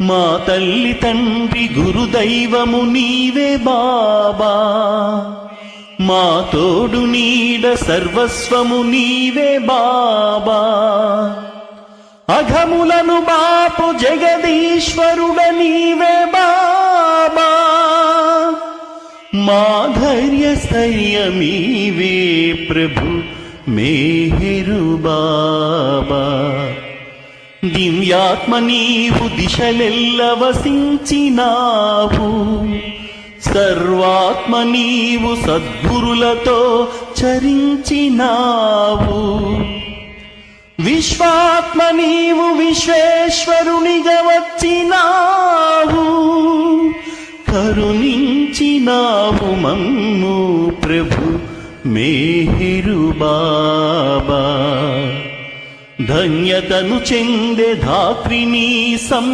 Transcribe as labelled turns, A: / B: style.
A: మా తల్లి తండ్రి గురుదైవము నీవే బాబా. మా తోడు నీడ సర్వస్వము నీవే బాబా. అఘములను బాపు జగదీశ్వరుడ నీవే బాబా. మా మాధైర్య స్థైర్యమీవే ప్రభు మేహరు బాబా. దివ్యాత్మ నీవు దిశలెల్ల వసించినావు సర్వాత్మ నీవు సద్గురులతో చరించినావు. విశ్వాత్మ నీవు విశ్వేశ్వరునిగా వచ్చినావు. కరుణించినావు మమ్ము ప్రభు మేహిరు బాబా ధన్యతను చెందే ధాత్రిని సం